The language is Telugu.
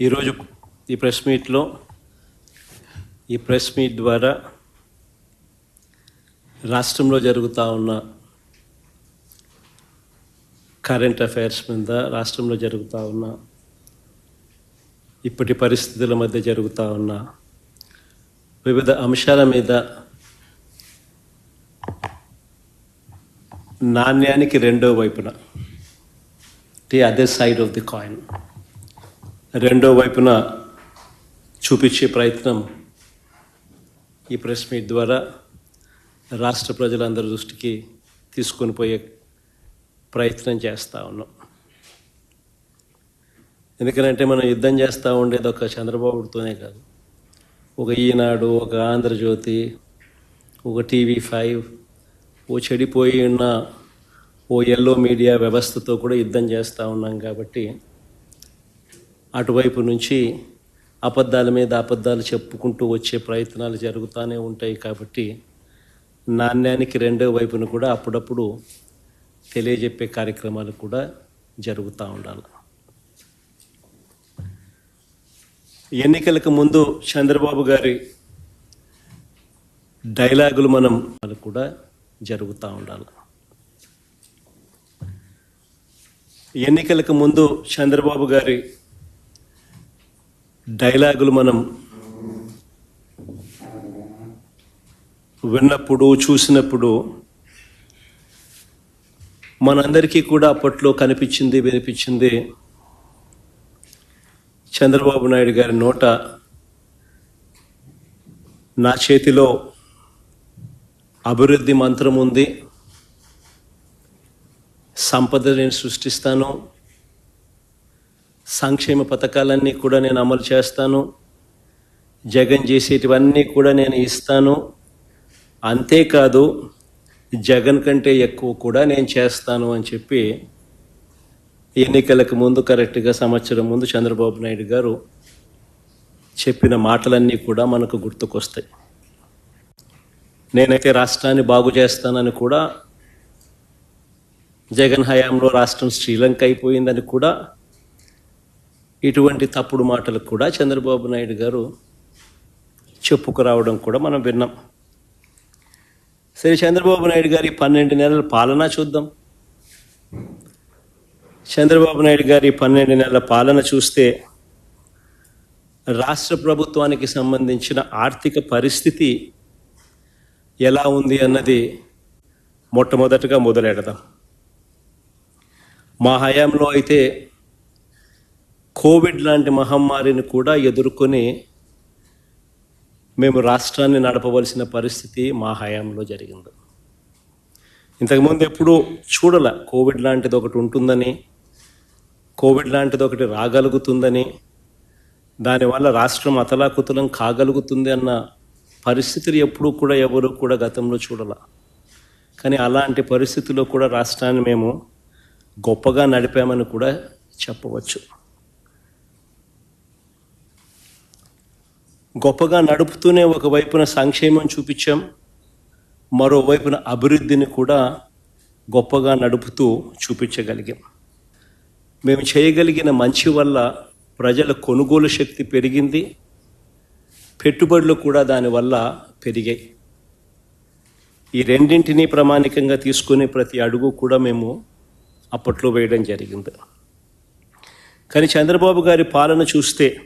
ఈరోజు ఈ ప్రెస్ మీట్లో ఈ ప్రెస్ మీట్ ద్వారా రాష్ట్రంలో జరుగుతూ ఉన్న కరెంట్ అఫైర్స్ మీద రాష్ట్రంలో జరుగుతూ ఉన్న ఇప్పటి పరిస్థితుల మధ్య జరుగుతూ ఉన్న వివిధ అంశాల మీద నాణ్యానికి రెండో వైపున the other side of the coin. రెండో వైపున చూపించే ప్రయత్నం ఈ ప్రెస్ మీట్ ద్వారా రాష్ట్ర ప్రజలందరి దృష్టికి తీసుకొని పోయే ప్రయత్నం చేస్తూ ఉన్నాం. ఎందుకంటే మనం యుద్ధం చేస్తూ ఉండేది ఒక చంద్రబాబుతోనే కాదు. ఒక ఈనాడు ఒక ఆంధ్రజ్యోతి ఒక టీవీ ఫైవ్ ఓ చెడిపోయి ఉన్న ఓ ఎల్లో మీడియా వ్యవస్థతో కూడా యుద్ధం చేస్తూ ఉన్నాం కాబట్టి అటువైపు నుంచి అబద్ధాల మీద అబద్ధాలు చెప్పుకుంటూ వచ్చే ప్రయత్నాలు జరుగుతూనే ఉంటాయి కాబట్టి నాణ్యానికి రెండో వైపున కూడా అప్పుడప్పుడు తెలియజెప్పే కార్యక్రమాలు కూడా జరుగుతూ ఉండాలి. ఎన్నికలకు ముందు చంద్రబాబు గారి డైలాగులు మనం కూడా జరుగుతూ ఉండాలి. ఎన్నికలకు ముందు చంద్రబాబు గారి డైలాగులు మనం విన్నప్పుడు చూసినప్పుడు మనందరికీ కూడా అప్పట్లో కనిపించింది వినిపించింది చంద్రబాబు నాయుడు గారి నోట నా చేతిలో అభివృద్ధి మంత్రం ఉంది. సంపద నేను సృష్టిస్తాను. సంక్షేమ పథకాలన్నీ కూడా నేను అమలు చేస్తాను. జగన్ చేసేటివన్నీ కూడా నేను ఇస్తాను. అంతేకాదు జగన్ కంటే ఎక్కువ కూడా నేను చేస్తాను అని చెప్పి ఎన్నికలకు ముందు కరెక్ట్గా సంవత్సరం ముందు చంద్రబాబు నాయుడు గారు చెప్పిన మాటలన్నీ కూడా మనకు గుర్తుకొస్తాయి. నేనైతే రాష్ట్రాన్ని బాగు చేస్తానని కూడా జగన్ హయాంలో రాష్ట్రం శ్రీలంక అయిపోయిందని కూడా ఇటువంటి తప్పుడు మాటలు కూడా చంద్రబాబు నాయుడు గారు చెప్పుకురావడం కూడా మనం విన్నాం. సరే చంద్రబాబు నాయుడు గారి పన్నెండు నెలల పాలన చూద్దాం. చంద్రబాబు నాయుడు గారి పన్నెండు నెలల పాలన చూస్తే రాష్ట్ర ప్రభుత్వానికి సంబంధించిన ఆర్థిక పరిస్థితి ఎలా ఉంది అన్నది మొట్టమొదటగా మొదలెడదాం. మా హయాంలో అయితే కోవిడ్ లాంటి మహమ్మారిని కూడా ఎదుర్కొని మేము రాష్ట్రాన్ని నడపవలసిన పరిస్థితి మా హయాంలో జరిగింది. ఇంతకుముందు ఎప్పుడూ చూడాల కోవిడ్ లాంటిది ఒకటి ఉంటుందని కోవిడ్ లాంటిది ఒకటి రాగలుగుతుందని దానివల్ల రాష్ట్రం అతలాకుతలం కాగలుగుతుంది అన్న పరిస్థితులు ఎప్పుడూ కూడా ఎవరు కూడా గతంలో చూడాల. కానీ అలాంటి పరిస్థితుల్లో కూడా రాష్ట్రాన్ని మేము గొప్పగా నడిపామని కూడా చెప్పవచ్చు. గొప్పగా నడుపుతూనే ఒకవైపున సంక్షేమం చూపించాం మరోవైపున అభివృద్ధిని కూడా గొప్పగా నడుపుతూ చూపించగలిగాం. మేము చేయగలిగిన మంచి వల్ల ప్రజల కొనుగోలు శక్తి పెరిగింది పెట్టుబడులు కూడా దానివల్ల పెరిగాయి. ఈ రెండింటినీ ప్రామాణికంగా తీసుకునే ప్రతి అడుగు కూడా మేము అప్పట్లో వేయడం జరిగింది. కానీ చంద్రబాబు గారి పాలన చూస్తే